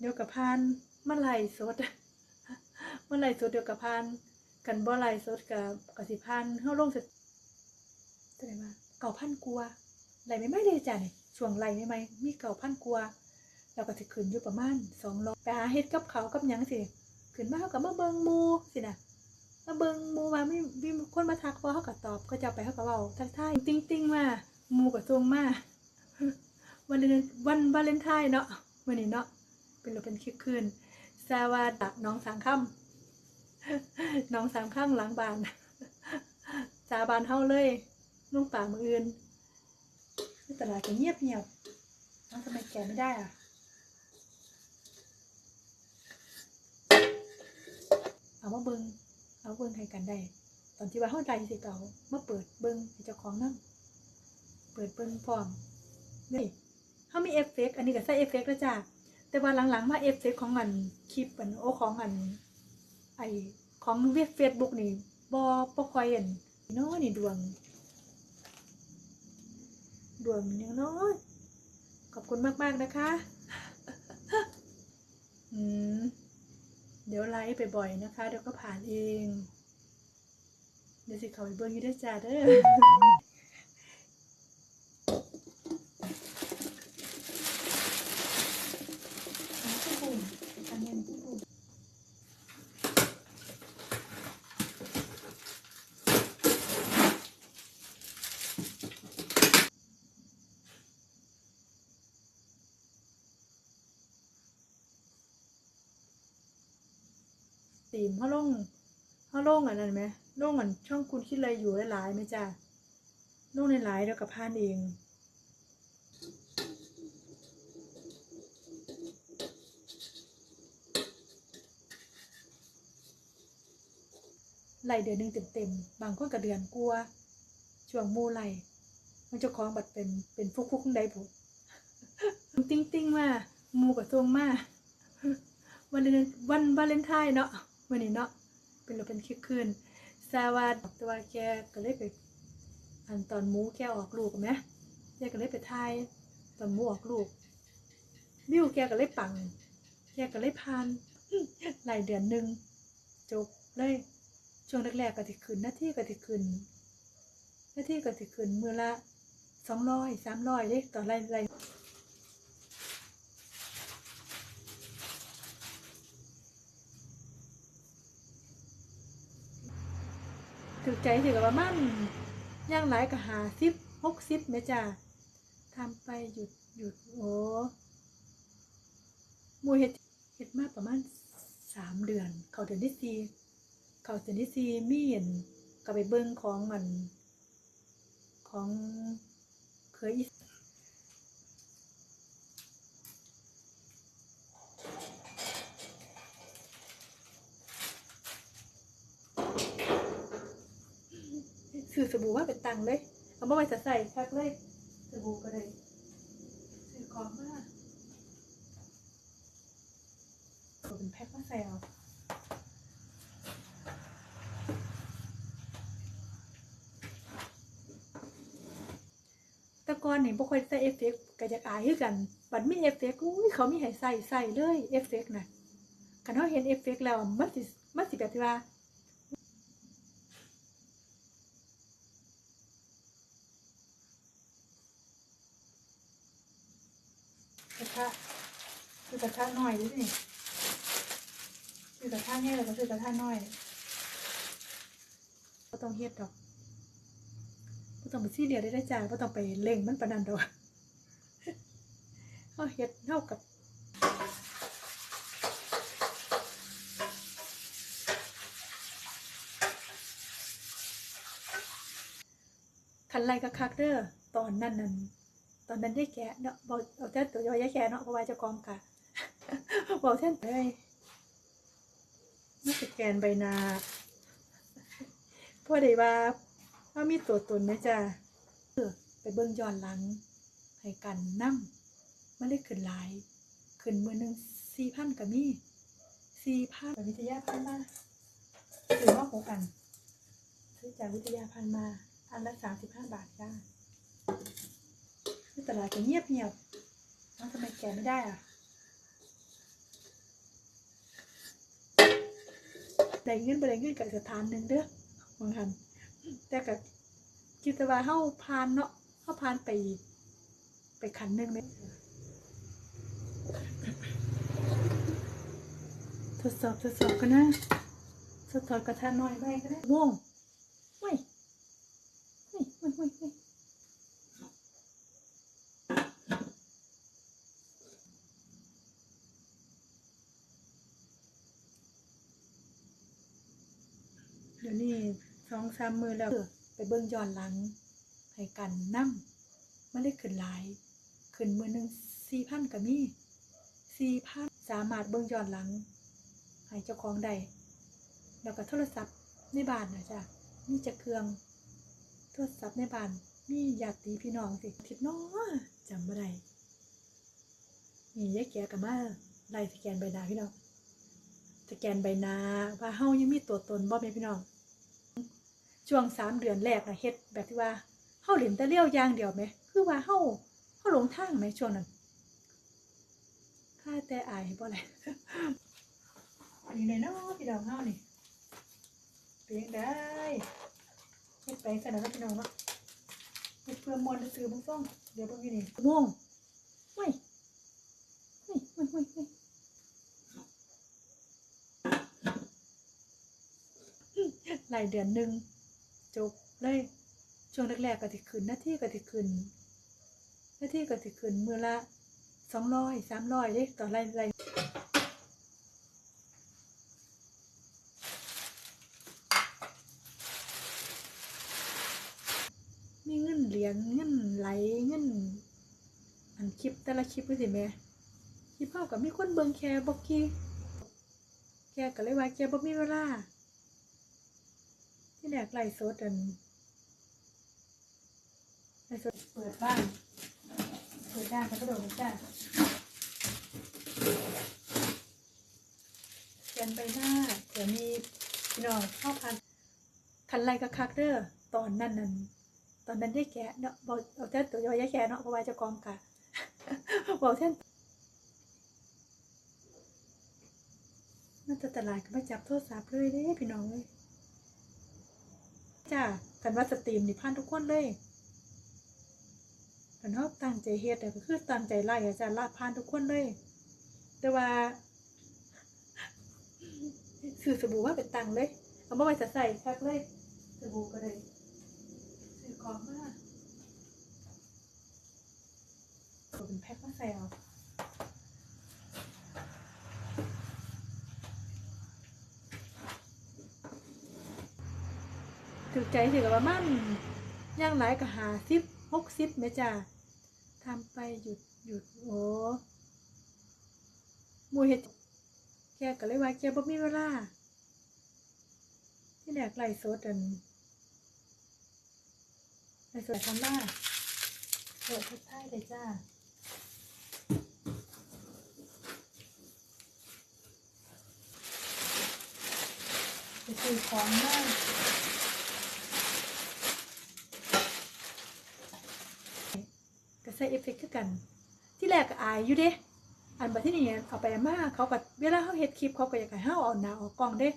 เดี๋ยวกับพานเมาไล่สดเมาไล่สดเดี๋ยวกับพานกันบ่ไล่สดกับกสิพานเฮาลงเสร็จเท่าไหร่มาเก่าพันกลัวาไล่ไม่ไม่เลยจ้ะนี่ช่วงไล่ไม่ไม่มีเก่าพันกลัวาแล้วก็สิขึ้นอยู่ประมาณสองร้อยไปหาเฮ็ดกับเขากับยังสิขึ้นมาเฮากับมาเบิงมูสินะมาเบิงมูมามีมีคนมาทักว่าเฮาก็ตอบก็จะไปเฮาก็เว้าทักทายติ้งติ้งมามูก็ส่งมาวันเดือนวันวาเลนไทน์เนาะวันนี้เนาะ เป็นเราเป็นคลิปคืนสวัสดีน้องสามค่ำน้องสามข้างหลังบานจาบานเท่าเลยลุงป่ามืออื่นตลาดก็เงียบเงียบน้องทำไมแกไม่ได้อะเอามาเบิงเอาเบิงให้กันได้ ตอนที่ว่าเฮาใจสิเก่ามาเปิดเบิงเจ้าของนั่งเปิดเบิงพร้อมนี่เขามีเอฟเฟกอันนี้ก็ใส่เอฟเฟกต์แล้วจ้ะ แต่ว่าหลังๆ มาเอฟเฟกต์ของอันคลิปอันโอของอันไอของเว็บเฟซบุ๊กนี่บอปค่อยเห็นนาะนี่ดวง ดวงยังน้อยขอบคุณมาก ๆ นะคะ อืม เดี๋ยวไลฟ์ไปบ่อยนะคะ เดี๋ยวก็ผ่านเอง เดี๋ยวสิเขาไปเบิ้งอยูได้จ้าเด้อ อันนี้ปุ่มอันนี้ปุ่ม ตีมเขาลงเขาลงอันนั้นไหมลงอันช่องคุณคิดอะไรอยู่หลายๆไหมจ้าลงในหลายเดียวกับพานเองไหลเดือนหนึ่งเต็มๆ บางคนก็เดือนกลัว ช่วงมูไหลมันเจ้าของบัดเป็นเป็นฟุกฟุกได้ผมติ้งติ้งๆมามูกับทวงมาวันเดือนวันวาเลนไทน์เนาะ วันนี้เนาะเป็นเราเป็นคลิปคืนสวัสดีตัวแกก็เลยไปอันตอนหมูแกออกลูกไหมแกก็เลยไปทายตอนหมูออกลูกบิวแกก็เลยปังแกก็เลยพานหลายเดือนหนึ่งจบเลยช่วงแรกๆก็ติขึ้นหน้าที่ก็ติขึ้นหน้าที่ก็ติขึ้นมือละสองร้อยสามร้อยเลยต่อไล่ไล่ ถึกใจถือกับว่ามันย่างหลายก็หาสิบหกสิบแม่จ้าทำไปหยุดหยุดโอ้หมูเห็ดเห็ดมาประมาณสามเดือน เขาเดือนที่สี่เขาเซนที่สี่มีเห็นก็ไปเบิ้งของมัน ของเคยอี ซื้อสบู่ว่าเป็นตังเลย เอามาไว้จะใส่คักเลย สบู่ก็เลยซื้อของมาเอาเป็นแพ็คมาใส่เอาต่ก่อนนี่บ่ค่อยใส่เอฟเฟกก็อยากอายคือกันบัดมีเอฟเฟกอุ้ยเขามีให้ใส่ใส่เลยเอฟเฟกน่ะคันเฮาเห็นเอฟเฟกแล้วมันสิมันสิแบบที่ว่า ระทะคือกระทะน้อยดินี่คือกระทะใหญ่แล้วก็คือกระทะน้อยบ่ต้องเฮ็ดดอกบ่ต้องไปซีเรียได้ได้จ้าบ่ต้องไปเล่งมันปานนั้นดอกเฮาเฮ็ดเฮากับคันไรก็คักเด้อตอนนั้นนั่น ตอนนั้นได้แกเนาะบ่เอาแต่นตัวยายแกเนาะเพราะว่าจ้าของกะบ่แท่นเลยมาสแกนใบนาพ่อได้ว่าว่ามีตัวตนไหมจ้าเออไปเบิ่งย้อนหลังให้กันนั่งมันได้ขึ้นหลาย ขึ้นมือหนึ่งสี่พันก็มีสี่พันวิทยาพันมาถือว่าหกอันซื้อจากวิทยาพันมา อันละสามสิบห้าบาทจ้า ที่ตลาดจะเงียบเงียบแล้วทำไมแกไม่ได้อะแต่เงินไปได้เงินกับสถานหนึ่งเด้อมางหันแต่กับคิดว่าเข้าพานเนาะเข้าพานไป ไปขันหนึ่งไหมทดสอบทดสอบกันนะทดสอบกระทะน้อยไปก็ได้ม่วงไม่ไม่ไม่ไม่ ดี๋ยวนี้สองสามมือแล้วไปเบิ่งย้อนหลังให้กันนั่งมันได้ขึ้นหลาย ขึ้นมือหนึ่งสี่พันก็มีสี่พันสามารถเบิ่งย้อนหลังให้เจ้าของได้แล้วก็โทรศัพท์ในบ้านนะจ๊ะมีจะเครื่องโทรศัพท์ในบ้านมีญาติพี่น้องสิทิดน้อจำบ่ได้นี่ยายแกกับมาไล่สแกนใบหน้าพี่น้องสแกนใบหน้าว่าเฮายังมีตัวตนบ่แม่พี่น้อง ช่วงสามเดือนแรกอะเฮ็ดแบบที่ว่าเฮาเล่นแต่เลี้ยวอย่างเดียวไหม คือว่าเฮาเฮาหลงทางไหมช่วงนั้นค่าแต่อายบ่อะไรอันนี้เลยเนาะพี่น้องเฮานี่เปียงได้เฮ็ดไปขนาดนั้นพี่น้องเนาะเฮ็ดเพื่อมวลซื้อบ่ฟ้องเดี๋ยวเบิ่งอยู่นี่ม่วงเฮ้ยเฮ้ยเฮ้ยเฮ้ยเฮ้ยรายเดือนหนึ่ง จบเลยช่วงแรกๆก็สิขึ้นหน้าที่ก็สิขึ้นหน้าที่ก็สิขึ้นมือละสองร้อยสามร้อยเด้ต่อไรายรมีเงินเหรียญเงินไหลเงินอันคลิปแต่ละคลิปก็สิแม่คลิปเฮากับมีคนเบิ่งแค่บ่กี่แกก็เลยว่าแกบ่มีเวลา ที่แรกไล่สดอันไปสดเปิดบ้านเปิดด้านกระโดดจ้าเขียนไปหน้าเดี๋ยวมีพี่น้องเข้าพันคันไรก็คักเด้อตอนนั้นนั้นตอนนั้นได้แกะเนาะบอกเอาแต่ตัวยอยแกะเนาะเพราะว่าจ้ากองกะบอกเช่นน่าจะตลาดก็มาจับโทรศัพท์เลยเด้พี่น้องเลย จ้ากันว่าสตรีมนี่พันทุกคนเลยคันเขาตั้งใจเฮ็ดอะก็คือตั้งใจไล่อาจารย์ลาพานทุกคนเลย แต่ว่าซื้อสบู่มาเป็นตังเลย เอามาไว้จะใส่คักเลยสบู่ก็เลยซื้อของมาเอาเป็นแพ็คมาใส่เอา ใจถือกับว่ามันย่างไหลก็หาซิบหกซิบแม่จ้าทำไปหยุดหยุดโอ้หมูเห็ดแกก็เลยว่าแกบ่มีเวลาที่แรกไล่สดอันไล่สดทำมาเปิดทุกท่ายเลยจ้าไปซื้อของมาก ส่เอฟเฟกต์คือกัน ที่แรกก็อายอยู่เด้อันบัดที่นี่เอาไปมาเขาก็เวลาเขาเฮ็ดคลิปเขาก็อยากให้เฮาเอาหน้าออกกล้องเด้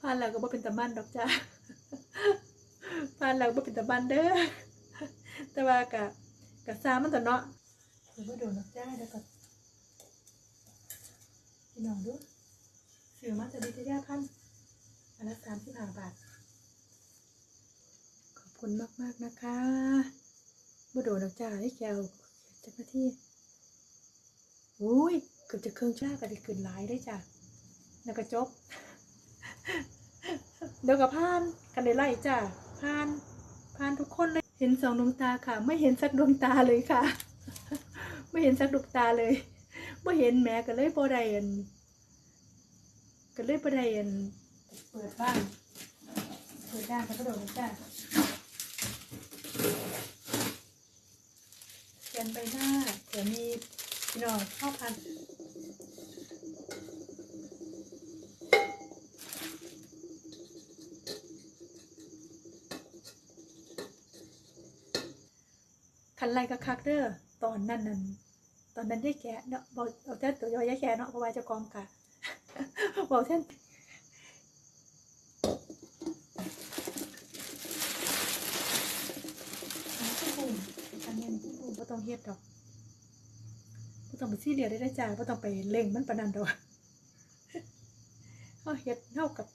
ผ่านแล้วก็บ่เป็นตะมันดอกจ้าผ่านแล้วบ่เป็นตะมันเด้อแต่ว่าก็ก็ซามันตัวเนาะเดี๋ยวบ่โดนดอกจ้าเดี๋ยวก็พี่น้องดูซื้อมาจากวิทยาพันธ์อันละ35บาท ขอบคุณมาก ๆ นะคะบ่โดนดอกจ้า ให้แกวจักหน้าที่อุ้ยเกือบจะเครื่องชาก็ได้ขึ้นหลายได้จ้ะแล้วก็จบ เดี๋ยวกับพานกันได้ไล่จ้ะพานพานทุกคนเลยเห็นสองดวงตาค่ะ ไม่เห็นสักดวงตาเลยค่ะ ไม่เห็นสักดวงตาเลยไม่เห็นแหม้ก็เลยบ่ได้อันก็เลยบ่ได้อันเปิดบ้านเปิดด้านกระโดดจ้ะเขียนไปหน้าเดี๋ยวมีพี่น้องเข้าพันคันไรก็คักเด้อตอนนั้นนั้นตอนนั้นได้แกะเนาะบอกเอาแต่ตัวยอยแกะเนาะเพราะว่าจ้ากองกะบอกแท่นเอาพี่บุ๋มอันนี้พี่บุ๋มบ่ต้องเฮ็ ดดอกบ่ต้องไปซีเรียสได้จ้าบ่ต้องไปเล่งมันปานนั้นดอกเฮาเฮ็ดเฮากับ